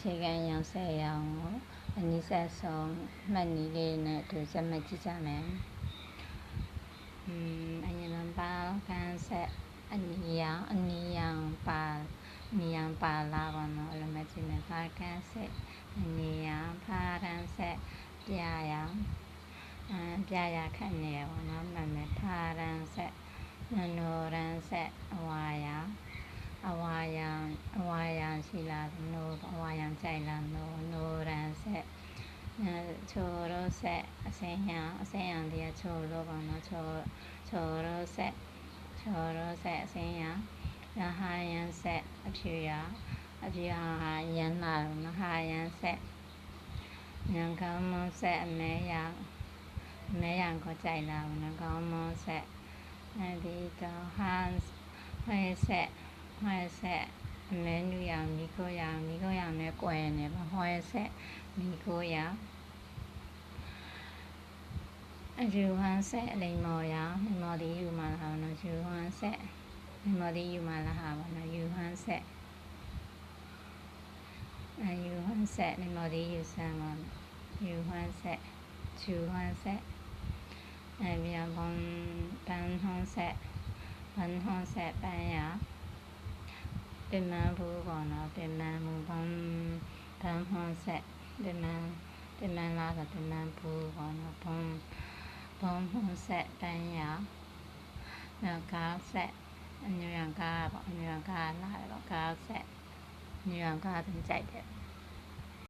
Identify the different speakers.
Speaker 1: ခြေခံအယောင်၁၀ရောင်ကိုအနည်းဆက်ဆုံးမှတ်နည်းလေးနဲ့သူစက်မှတ်ကြည့်ကြမယ်။อืมအရင်ကပါကန်ဆက်အနီရောင်အနီရောင်ပါနီရောင်ပါလာပါတော့အဲ့လိုမှတ်ကြည့်မယ်ပါကန်ဆက်အနီရောင်ဖာရန်ဆက်ပြရောင် အပြရခက်နေပါတော့မှတ်မယ်ဖာရန်ဆက်နနောရန်ဆက်အဝါယအဝါယအဝါယရှိလာနိုအဝါယကြိုက်လာနိုနိုရန်ဆက်အဲချိုရောဆက်အစင်းရအစင်းရတရားချိုရောပေါ့နော်ချိုချိုရောဆက်ချိုရောဆက်အစင်းရရဟာယန်ဆက်အဖြူရအဖြူဟာရန်လာမဟာယန်ဆက်ညံကောင်းမဆက်အမဲရ အမဲရကိုကြိုက်လာဘူးနော်ကောင်းမဆက်အဲဒီတော့ hands ဟဲ့ဆက်ဟဲ့ဆက်အမဲနူရမီကိုရမီကိုရနဲ့ကွယ်နေပါဟဲ့ဆက်မီကိုရအယူဟန်ဆက်အလိမ်မော်ရမိမော်ဒီယူမလာနော်ယူဟန်ဆက်မိမော်ဒီယူမလာဟာပါနော်ယူဟန်ဆက်အယူဟန်ဆက်မိမော်ဒီယူဆမ်းပါယူဟန်ဆက်ယူဟန်ဆက် အဲမြန်ဘွန်ပန်းဟောဆက်ဘန်ဟောဆက်ပန်းရပင်မဘူးပေါ့နော်ပင်မမူဘန်ဘန်ဟောဆက်ပင်မပင်မလာတော့ပင်မဘူးပေါ့နော်ဘွန်ဘွန်ဟောဆက်ပန်းရနောက်ကားဆက်အညံကားပေါ့အညံကားလာတော့ကားဆက်ညံကားတင်ကြိုက်တယ်